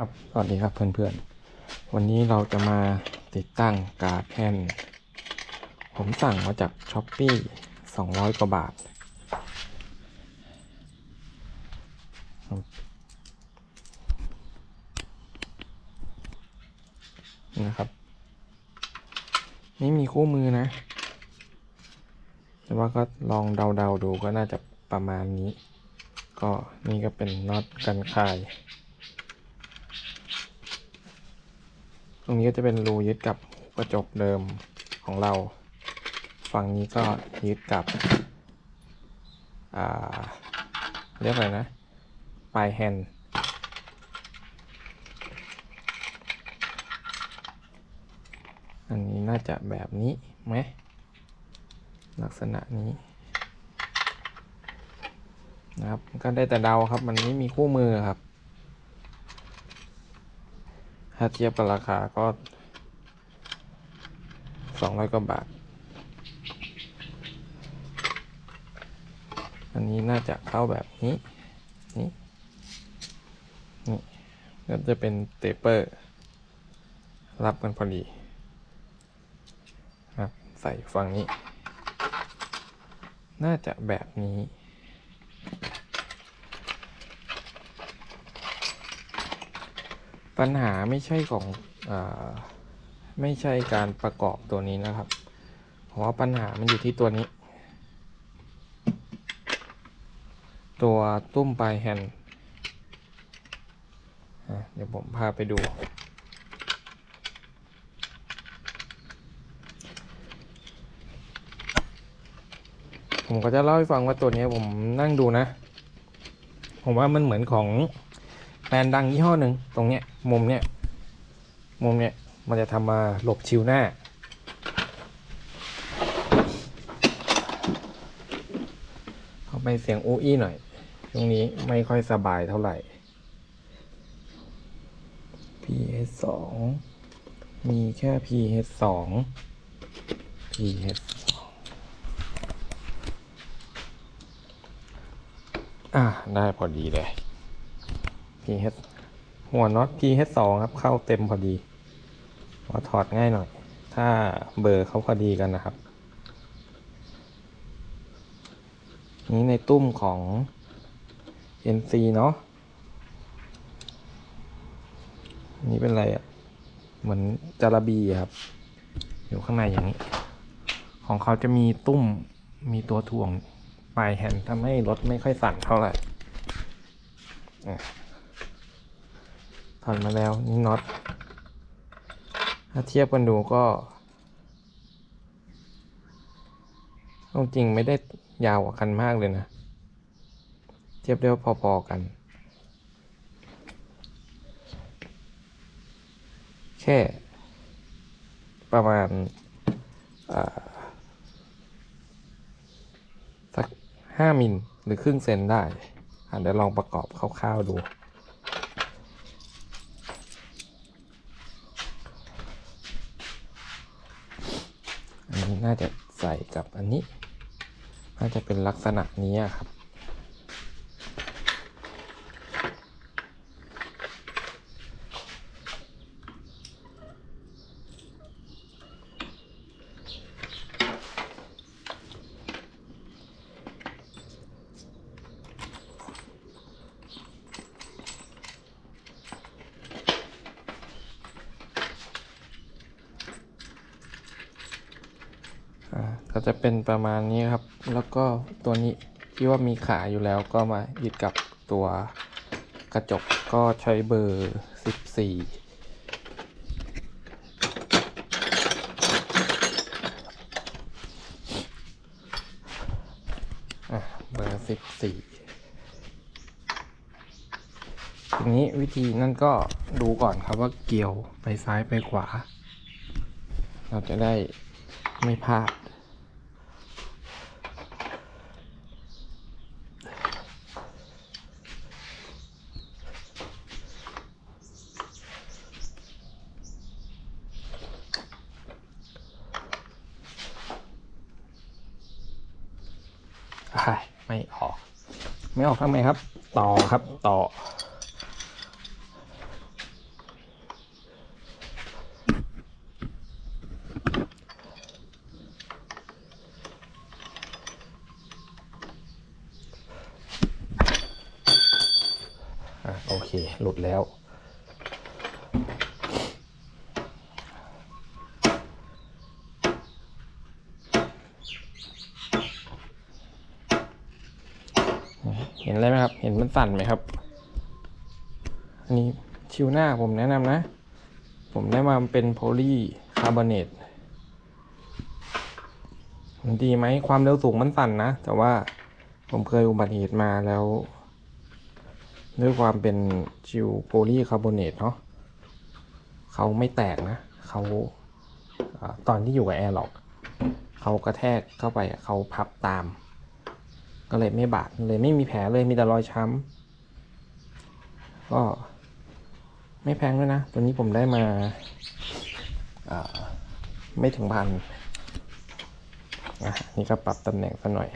ครับสวัสดีครับเพื่อนๆ วันนี้เราจะมาติดตั้งการ์ดแผ่นผมสั่งมาจากช้อปปี้200 กว่าบาท นะครับไม่มีคู่มือนะ แต่ว่าก็ลองเดาๆดูก็น่าจะประมาณนี้ ก็นี่ก็เป็นน็อตกันคาย รงนี้ก็จะเป็นรูยึดกับกระจกเดิมของเรา ฝั่งนี้ก็ยึดกับเรียกอะไรนะ ปลายแฮนด์อันนี้น่าจะแบบนี้ไหมลักษณะนี้นะครับ ก็ได้แต่เดาครับ มันไม่มีคู่มือครับ ถ้าเทียบกับราคาก็สองร้อยกว่าบาท อันนี้น่าจะเข้าแบบนี้ นี่นี่ก็จะเป็นเตเปอร์ รับกันพอดีครับใส่ฝั่งนี้ น่าจะแบบนี้ ปัญหาไม่ใช่ของอไม่ใช่การประกอบตัวนี้นะครับเพราะว่าปัญหามันอยู่ที่ตัวนี้ ตัวตุ้มปลายแฮนด์เดี๋ยวผมพาไปดู ผมก็จะเล่าให้ฟังว่าตัวนี้ผมนั่งดูนะ ผมว่ามันเหมือนของ แบรนด์ดังยี่ห้อหนึ่งตรงเนี้ยมุมเนี้ยมุมเนี้ยมันจะทำมาหลบชิวหน้า เข้าไปเสียงอู้อี้หน่อยช่วงนี้ไม่ค่อยสบายเท่าไหร่ PS สองมีแค่ PS สอง PS สองอะ ได้พอดีเลย PH หัวน็อต PH สองครับ เข้าเต็มพอดีพอถอดง่ายหน่อย ถ้าเบอร์เขาพอดีกันนะครับ นี้ในตุ้มของ NC เนาะนี่เป็นอะไรอะ่ะ เหมือนจาระบีครับ อยู่ข้างในอย่างนี้ ของเขาจะมีตุ้มมีตัวถ่วงปลายแฮนด์ทำให้รถไม่ค่อยสั่นเท่าไหร่ อ่อดมาแล้วนี่น็อตถ้าเทียบกันดูก็เอาจริงไม่ได้ยาวกว่าคันมากเลยนะ เทียบได้ว่าพอๆกัน แค่ประมาณสักห้ามิลหรือครึ่งเซนได้อะเดี๋ยวลองประกอบคร่าวๆดู น่าจะใส่กับอันนี้ น่าจะเป็นลักษณะนี้ครับ อ่าก็ จะเป็นประมาณนี้ครับ แล้วก็ตัวนี้ที่ว่ามีขาอยู่แล้วก็มายึดกับตัวกระจกก็ใช้เบอร์ 14อะเบอร์14ทีนี้วิธีนั่นก็ดูก่อนครับว่าเกี่ยวไปซ้ายไปขวา เราจะได้ไม่พลาด ไม่ออก ไม่ออกทำไมครับ ต่อครับต่อ โอเค หลุดแล้ว ห็นอะไรไหมครับ เห็นมันสั่นไหมครับ อันนี้ชิวหน้าผมแนะนำนะ ผมได้มาเป็นโพลีคาร์บอเนตมันดีไหมความเร็วสูงมันสั่นนะ แต่ว่าผมเคยอุบัติเหตุมาแล้ว ด้วยความเป็นชิวโพลีคาร์บอเนตเนาะเขาไม่แตกนะเขาอตอนที่อยู่กับแอร์ล็อก เขากระแทกเข้าไปเขาพับตาม ก็เลยไม่บาดเลยไม่มีแผลเลยมีแต่รอยช้ำก็ไม่แพงด้วยนะ ตัวนี้ผมได้มาไม่ถึงพันอะนี่ก็ปรับตำแหน่งสักหน่อย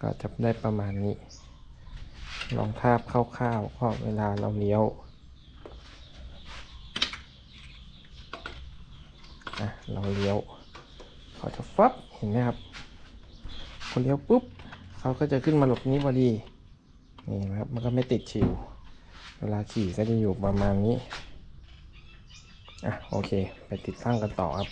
ก็จะได้ประมาณนี้ ลองทาบคร่าวๆก็เวลาเราเลี้ยวอะเราเลี้ยว ขาจะฟับเห็นไหมครับพอเลี้ยวปุ๊บเขาก็จะขึ้นมาหลบนี้พอดีนี่นะครับมันก็ไม่ติดชิว เวลาขี่ก็จะอยู่ประมาณนี้อะโอเค ไปติดตั้งกันต่อครับ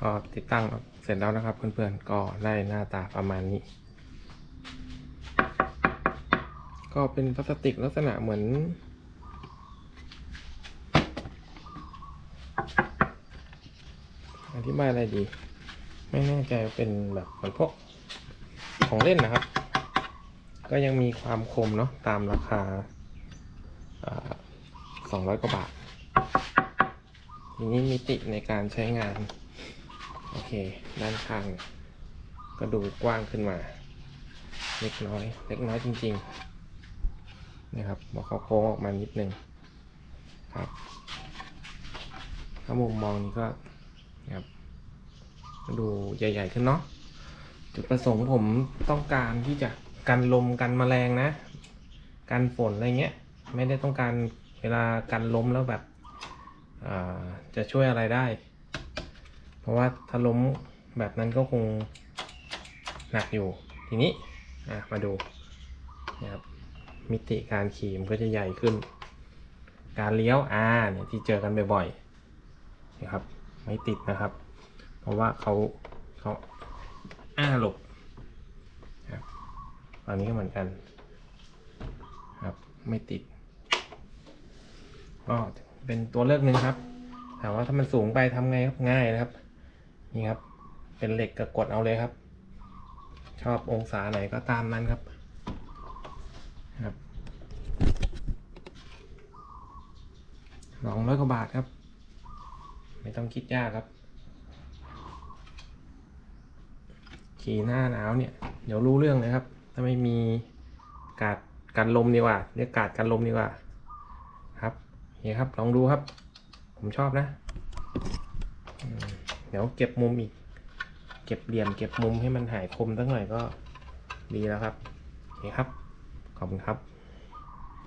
ก็ติดตั้งเสร็จแล้วนะครับเพื่อนๆก็ได้หน้าตาประมาณนี้ ก็เป็นพลาสติกลักษณะเหมือน อธิบายอะไรดี ไม่แน่ใจเป็นแบบเหมือนพวกของเล่นนะครับ ก็ยังมีความคมเนาะตามราคาสองร้อยกว่าบาททีนี้มิติในการใช้งาน โอเค ด้านข้างก็ดูกว้างขึ้นมา เล็กน้อย เล็กน้อยจริงๆนะครับบอกเขาโค้งออกมานิดนึงครับถ้ามุมมองนี้ก็นะครับก็ดูใหญ่ ๆ ขึ้นเนาะจุดประสงค์ผมต้องการที่จะกันลมกันแมลงนะ กันฝนอะไรเงี้ย ไม่ได้ต้องการเวลากันล้มแล้วแบบจะช่วยอะไรได้ เพราะว่าถ้าล้มแบบนั้นก็คงหนักอยู่ ทีนี้มาดูนะครับมิติการขี่มันก็จะใหญ่ขึ้น การเลี้ยวอ่าเนี่ยที่เจอกันบ่อยๆนะครับ ไม่ติดนะครับ เพราะว่าเขาเขาอ้าหลบครับตอนนี้ก็เหมือนกันครับไม่ติด ก็เป็นตัวเลือกหนึ่งครับถามว่าถ้ามันสูงไปทำไงครับง่ายนะครับ นี่ครับ เป็นเหล็กกับกดเอาเลยครับ ชอบองศาไหนก็ตามนั้นครับครับสองร้อยกว่าบาทครับ ไม่ต้องคิดยากครับ ขี่หน้าหนาวเนี่ย เดี๋ยวรู้เรื่องเลยครับ ถ้าไม่มีกาดกันลมดีกว่า เรียกกาดกันลมดีกว่า ครับนี่ครับ ลองดูครับ ผมชอบนะ ดี๋ยวเก็บมุมอีก เก็บเหลี่ยมเก็บมุมให้มันหายคมสักหน่อยก็ดีแล้วครับนี่ครับ ขอบคุณครับ